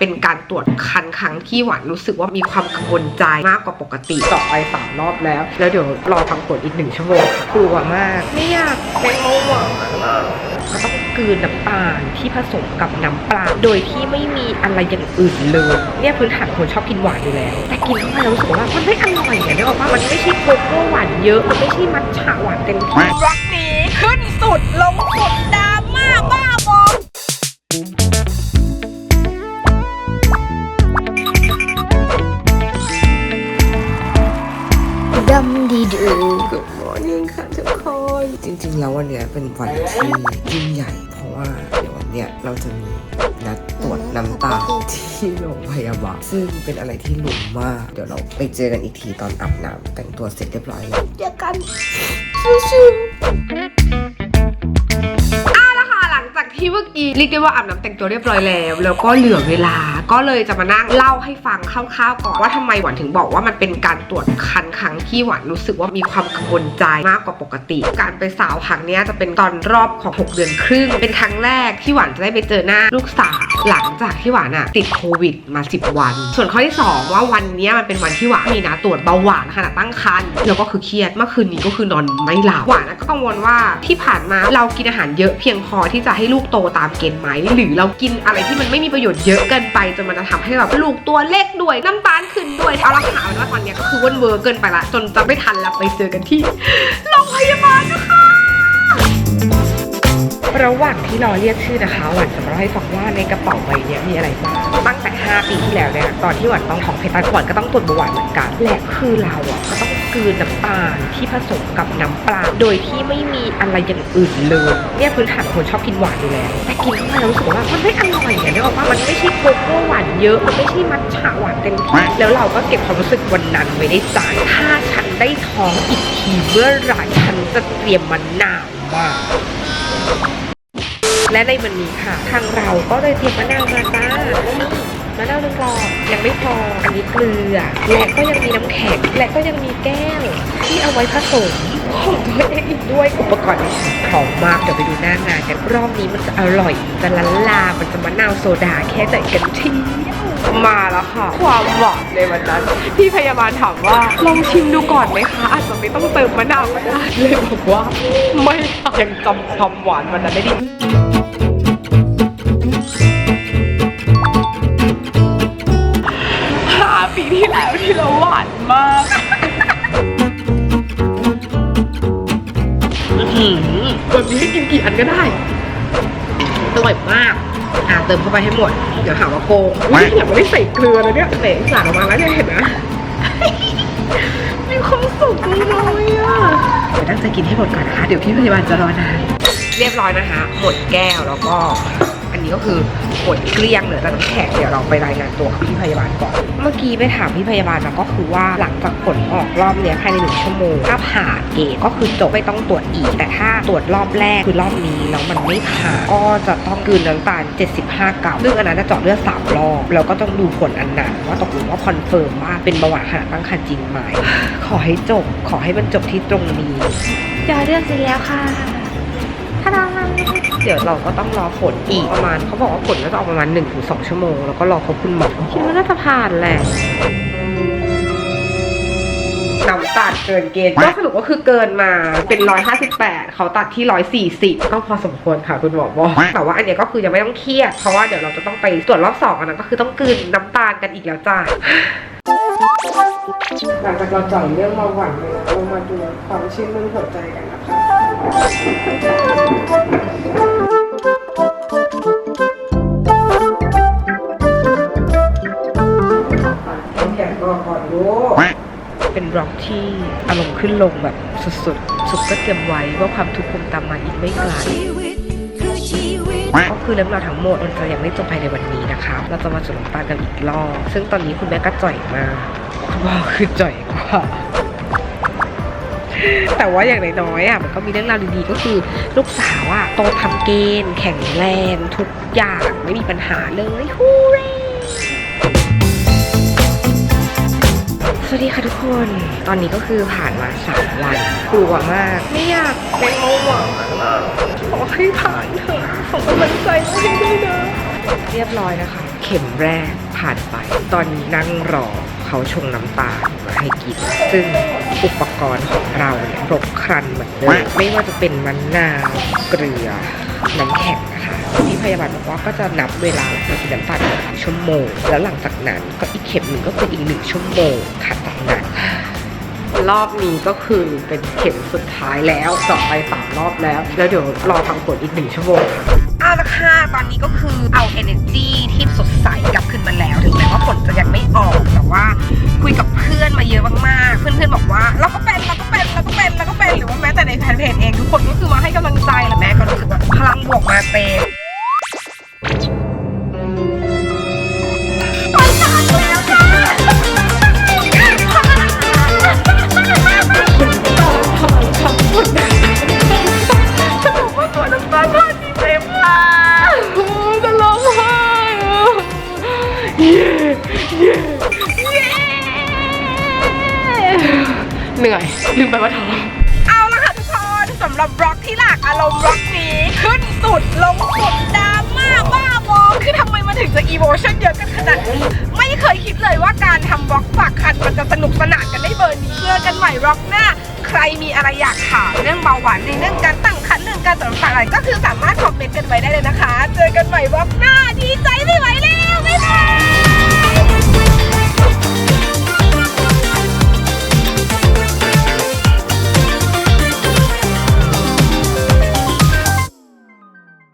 เป็นการตรวจคันครั้งที่หวานรู้สึกว่ามีความกังวลใจมากกว่าปกติต่อไปสามรอบแล้ว แล้วเดี๋ยวรอฟังผลอีกหนึ่งชั่วโมงค่ะกลัวมากไม่อยากเป็นเบาหวานก็ต้องกลืนน้ำตาลที่ผสมกับน้ำปลาโดยที่ไม่มีอะไรอย่างอื่นเลยเนี่ยพื้นฐานคนชอบกินหวานอยู่แล้ว แต่กินเข้าไปแล้วรู้สึกว่ามันไม่อร่อยอย่างนี้ออกว่ามันไม่ใช่โกโก้หวานเยอะมันไม่ใช่มัทฉะหวานเต็มที่รักนี้ขึ้นสุดลง จริง ๆ แล้ววันเนี้ยเป็นวันที่ยิ่งใหญ่ เพราะว่าเดี๋ยววันเนี้ยเราจะมีนัดตรวจน้ำตาที่โรงพยาบาลซึ่งเป็นอะไรที่หลุมมาก เดี๋ยวเราไปเจอกันอีกทีตอนอาบน้ำแต่งตัวเสร็จเรียบร้อยแล้ว เจอกันชิวๆ ที่เมื่อกี้เรียกได้ว่าอาบน้ำแต่งตัวเรียบร้อยแล้วแล้วก็เหลือเวลาก็เลยจะมานั่งเล่าให้ฟังคร่าวๆก่อนว่าทำไมหวานถึงบอกว่ามันเป็นการตรวจคันครั้งที่หวานรู้สึกว่ามีความกังวลใจมากกว่าปกติ การไปสาวครั้งนี้จะเป็นตอนรอบของ 6 เดือนครึ่ง เป็นครั้งแรกที่หวานจะได้ไปเจอหน้าลูกสาว หลังจากที่หวานอะติดโควิดมา 10 วัน ส่วนข้อที่ 2 ว่าวันนี้มันเป็นวันที่หวานมีนะตรวจเบาหวานขณะตั้งครรภ์แล้วก็คือเครียดเมื่อคืนนี้ก็คือนอนไม่หลับหวานก็กังวลว่าที่ผ่านมาเรากินอาหารเยอะเพียงพอที่จะให้ลูกโตตามเกณฑ์ไหมหรือเรากินอะไรที่มันไม่มีประโยชน์เยอะเกินไปจนมันจะทำให้แบบลูกตัวเล็กด้วยน้ำตาลขึ้นด้วยเอาละค่ะเอาเป็นว่าตอนนี้ก็คือว่นเวอร์เกินไปละจนจะไม่ทันแล้วไปเจอกันที่โรงพยาบาลนะคะ ระหว่างที่รอเรียกชื่อนะคะหวันจะมาเล่าให้ฟังว่าในกระเป๋าใบนี้มีอะไรบ้างตั้งแต่ 5 ปีที่แล้วเนี่ยตอนที่หวันต้องท้องเพตันหวันก็ต้องตรวจเบาหวานเหมือนกันและคือเราอะก็ต้องกืนน้ำตาลที่ผสมกับน้ำปลาโดยที่ไม่มีอะไรอย่างอื่นเลยเนี่ยพื้นฐานคนชอบกินหวานอยู่แล้วแต่กินเข้าไปแล้วรู้สึกว่ามันไม่อร่อยอย่างนี้ออกว่ามันไม่ใช่โกโก้หวานเยอะมันไม่ใช่มัทฉะหวานเต็มที่แล้วเราก็เก็บความรู้สึกวันนั้นไว้ในใจถ้าฉันได้ท้องอีกทีเมื่อไหร่ฉันจะเตรียมมันหนาวมาก และในวันนี้ค่ะ ทางเราก็เลยเตรียมมะนาวมาจ้านี่มะนาวหนึ่งกลอกยังไม่พออันนี้เกลือ และก็ยังมีน้ำแข็ง และก็ยังมีแก้ว ที่เอาไว้ผสมของตัวเองอีกด้วยอุปกรณ์นี้ของมากเดี๋ยวไปดูหน้างานกันรอบนี้มันจะอร่อยจะละลา มันจะมะนาวโซดาแค่ไหนกันเที่ยวมาแล้วค่ะ ความหวานในวันนั้นพี่พยาบาลถามว่าลองชิมดูก่อนไหมคะ อาจจะไม่ต้องเติมมะนาวก็ได้เลยบอกว่า ไม่ค่ะยังจำความหวานวันนั้นได้ดี อร่อยมาก อ่าเติมเข้าไปให้หมด เดี๋ยวหาว่าโกงอุ๊ยอยากไม่ได้ใส่เกลือเลยเนี่ยเสกสารออกมาแล้วเนี่ยเห็นไหมมีความสุขจังเลยอะเดี๋ยวตั้งใจกินให้หมดก่อนนะคะ เดี๋ยวพี่พยาบาลจะรอนาน เรียบร้อยนะคะ หมดแก้วแล้วก็อันนี้ ก็คือหมดเกลี้ยงเหลือแต่น้ำแข็งเดี๋ยวเราไปรายงานตัวกับพี่พยาบาลก่อน เมื่อกี้ไปถามพี่พยาบาลมาก็คือว่าหลังจากผลออกรอบเนี้ยภายในหนึ่งชั่วโมงถ้าผ่านเกณฑ์ก็คือจบไม่ต้องตรวจอีก แต่ถ้าตรวจรอบแรกคือรอบนี้แล้วมันไม่ผ่านก็จะต้องกืนน้ำตาล 75กรัมซึ่งอันนั้นจะเจาะเลือดสามรอบแล้วก็ต้องดูผลอันนั้นว่าตกลงว่าคอนเฟิร์มว่าเป็นเบาหวานขณะตั้งครรภ์จริงไหมขอให้จบขอให้มันจบที่ตรงนี้จะเลือกเสร็จแล้วค่ะถ้าดา เดี๋ยวเราก็ต้องรอผลอีกประมาณเขาบอกว่าผลก็จะออกประมาณ1นถึงสชั่วโมง แล้วก็รอพบคุณหมอคิดว่าน่าจะผ่านแหละน้ำตาลเกินเกณฑ์ก็สรุปก็คือเกินมาเป็น158เขาตัดที่140ก็พอสมควรค่ะคุณหมอบอกแต่ว่าอันเนี้ยก็คือยังไม่ต้องเครียด เพราะว่าเดี๋ยวเราจะต้องไปตรวจรอบสองอันนั้นก็คือต้องกลืนน้ำตาลกันอีกแล้วจ้าหลังจากเราจ่อยเรื่องเบาหวานไปแล้วเรามาดูความชื่นมื่นหัวใจกันนะคะ ต้องแกะก่อนก่อนลูกเป็นร็อกที่อารมณ์ขึ้นลงแบบสุดๆ สุดก็เตรียมไว้ว่าความทุกข์คงตามมาอีกไม่ไกลชีวิตคือชีวิตก็คือเรื่องราวทั้งหมดมันจะยังไม่จบภายในวันนี้นะคะ เราจะมาจุดน้ำตาลกันอีกรอบ ซึ่งตอนนี้คุณแม่ก็จ่อยมากคุณพ่อคือจ่อยกว่า แต่ว่าอย่างน้อยๆอะมันก็มีเรื่องราวดีๆก็คือ ลูกสาวอะโตทำเกณฑ์แข็งแรงทุกอย่างไม่มีปัญหาเลยฮูเรสวัสดีค่ะทุกคน ตอนนี้ก็คือผ่านมาสามวันกลัวมาก ไม่อยากเป็นเบาหวานอะขอให้ผ่านเถอะส่งกำลังใจให้ด้วยนะ เรียบร้อยนะคะ เข็มแรกผ่านไป ตอนนี้นั่งรอ เขาชงน้ำตาลมาให้กิน ซึ่งอุปกรณ์ของเราเนี่ยครบครันเหมือนเดิมไม่ว่าจะเป็นมะนาวเกลือน้ำแข็งนะคะพี่พยาบาลบอกว่าก็จะนับเวลาเรกินน้ำตาลหนึ่งชั่วโมง แล้วหลังจากนั้นก็อีกเข็มหนึ่งก็เป็นอีกหนึ่งชั่วโมงค่ะจากนั้นรอบนี้ก็คือเป็นเข็มสุดท้ายแล้วเจาะไปสามรอบแล้ว แล้วเดี๋ยวรอฟังผลอีกหนึ่งชั่วโมงค่ะเอาละค่ะตอนนี้ก็คือเอา energy ที่สดใสกลับขึ้นมาแล้ว ถึงแม้ว่าผลจะยังไม่ออก ว่าคุยกับเพื่อนมาเยอะมากๆ เพื่อนๆบอกว่าเราก็เป็นเราก็เป็นเราก็เป็นเราก็เป็นหรือว่าแม้แต่ในแฟนเพจเองทุกคนก็คือว่า เหนื่อยลืมไปว่าท้องเอาละค่ะทุกคนสำหรับบล็อกที่หลากอารมณ์บล็อกนี้ขึ้นสุดลงสุดดราม่าบ้าบอคือทำไมมันถึงจะอีโมชั่นเยอะกันขนาดนี้ไม่เคยคิดเลยว่าการทำบล็อกฝากคันมันจะสนุกสนานกันได้เบอร์นี้เจอกันใหม่บล็อกหน้า ใครมีอะไรอยากถามเรื่องเบาหวานในเรื่องการตั้งครรภ์เรื่องการต่างๆอะไรก็คือสามารถคอมเมนต์กันไว้ได้เลยนะคะ เจอกันใหม่บล็อกหน้าดีใจไม่ไหว